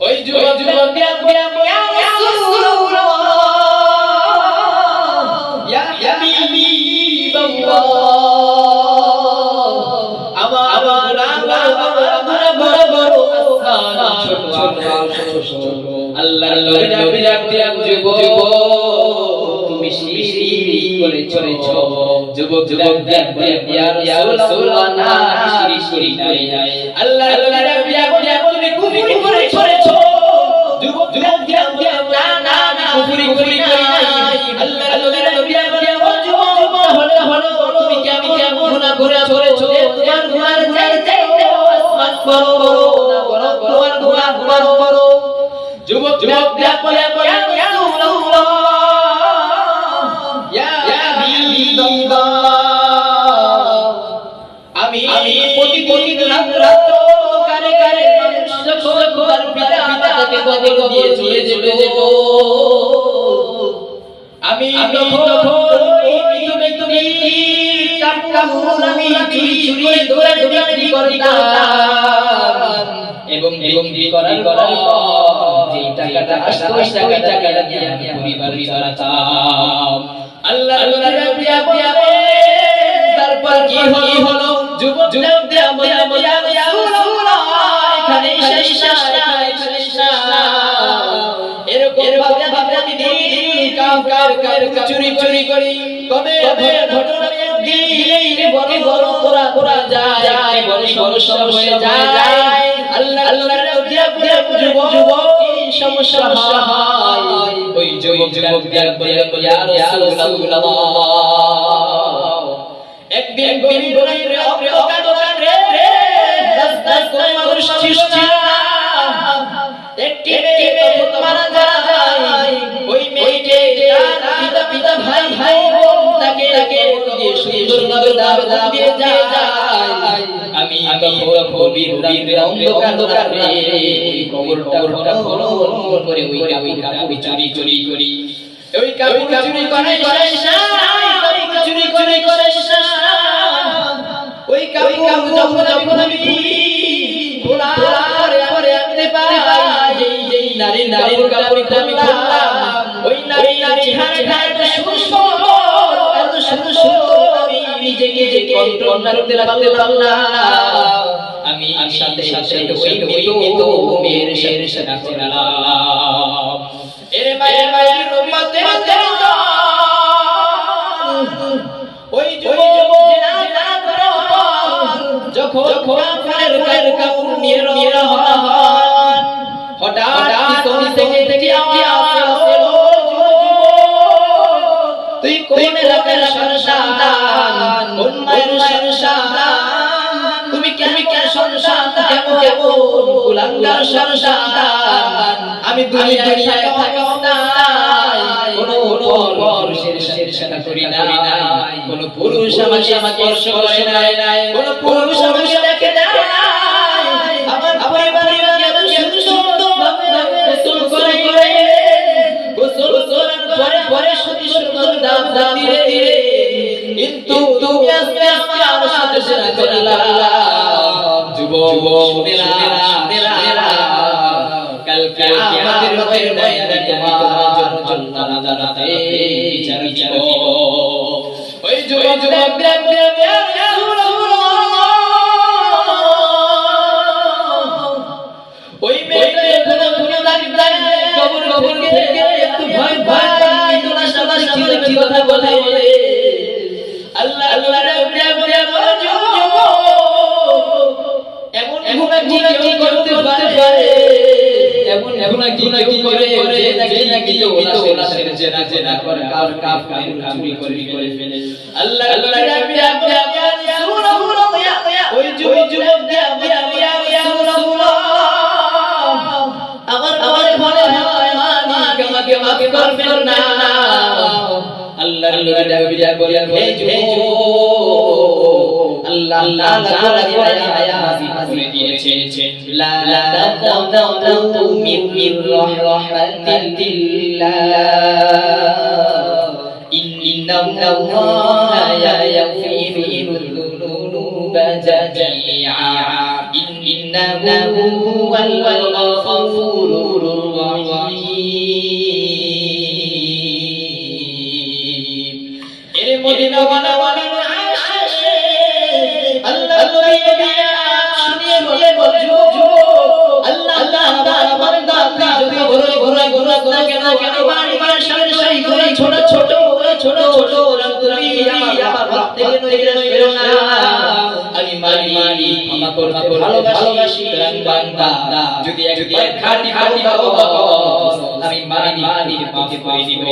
ওই যুবক যুবক ইয়া রাসূলুল্লাহ ইয়া যুবক যুবক যুবক দেখ ইয়া রাসূলুল্লাহ না শিরকি নাই আল্লাহ আল্লাহ কুফরি করে কুফরি করি নাই আল্লাহ আল্লাহ নবী যুবক যুবক হলো হলো তুমি কেমন গুনাহ করে চলেছ তোমার গুনার চাইতে বড় তোমার গুনাহ যুবক যুবক বলে বলে ইয়া ইয়া হাবিবাল্লাহ আমি প্রতি প্রতি রাত কারে কারে মানুষ সকল পিতা মাতাকে কবর দিয়ে চলে চলে যেত আমি তুমি চুরি চুরি করতাম। এবং এবং করার করার যে টাকাটা আসতো ওই টাকাটা দিয়ে আমি পরিবার চালাতাম আল্লাহ আল্লাহ আপনি তারপর কি হলো? হলো? যুবক যুবক কার কার চুরি চুরি করি। কবে কবে ঘটনা দিলে বড় বড় করা করা যায়। বড় বড় সমস্যা যায়। আল্লাহ আল্লাহ নবী আপনি যুবক যুবক এই সমস্যা হয়। ওই যুবক যুবক দিয়ে ইয়া রাসূলুল্লাহ। একদিন গরিব রে সুন্দরভাবে দাব দাব দিয়ে যায়। আমি তখন গভীর রাতে অন্ধকার ওই কবরটা কবরটা খনন করে ওই ওই কাপড় চুরি চুরি করি। ওই কাপড় চুরি করে করে কাপড় চুরি করে করে ওই কাপড় যখন যখন আমি খুলি খোলার পরে আনতে পারি যেই নারী নারী কাপড়টা আমি খুললাম, ওই নারী নারী চেহারাটা এত সুন্দর কন্ট্রোল করতে রাখতে পারলাম আমি সাথে সাথে ওই ওই তো মেয়ের সাথে সাথে করলাম এরে মায়ের মায়ের উম্মতে ওই যুবক জেনা জেনা করে যখন কাফের কাফের কাপড় নিয়ে রওনা হন হঠাৎ পিছন থেকে থেকে আওয়াজ আসলো তুই কোন কুলাঙ্গার আমি দুনিয়ায় থাকাও নাই কোন পুরুষের সাথে সাথে করি নাই। কোন পুরুষ আমাকে আমাকে স্পর্শ করে নাই। কোন পুরুষ আমাকে দেখে নাই। আমার পরিবারের এত সুন্দর ভাবে গোসল করে। করে। গোসল করার পরে পরে সত্যি সুন্দর দাম দাম ধীরে ধীরে। কিন্তু তুমি আস্তে আস্তে আমার সাথে সাথে করলা যুবক মেরা মেরা মেরা কাল কাল আমাদের রবের ময়দানে তোমার জন্য না জানাতে বিচার বিচার ওই যুবক যুবক দেব দেব ওই মেয়েটা এখানে ঘুরে দাঁড়িয়ে দাঁড়িয়ে কবর কবর থেকে একটু ভয় ভয় তোরা সবাই কি কি কথা বলে আল্লাহ আল্লাহ রাব্বি রাব্বি এমন এমন কি করতে পারে এমন এমন কি কেউ করে যে নাকি তো ওলা সেরে জেনা জেনা করে কাপ চুরি করে করে ফেলে। আল্লাহ আল্লাহ রাব্বি রাব্বি ওই যুবক যুবক রাব্বি রাব্বি রাব্বি আমার আমার মনে আমাকে মাফ করবেন না। আল্লাহ আল্লাহ হে যুবক আল্লাহ তাআলা কোরআনে আয়াত নাযিল করে দিয়েছে লা তাতাউ মিন মিন রাহমাতিল্লাহ ইন্নাহু লা ইয়াগফিরুল যুনুবা জামিআ ইন্নাহু হুয়াল গফুরুর রহিম এর মদিনা বানা করতে ভালোবাসি বান্দা। যদি একবার খাঁটি খাঁটি আমি মানি মানি পাপে পরিণিব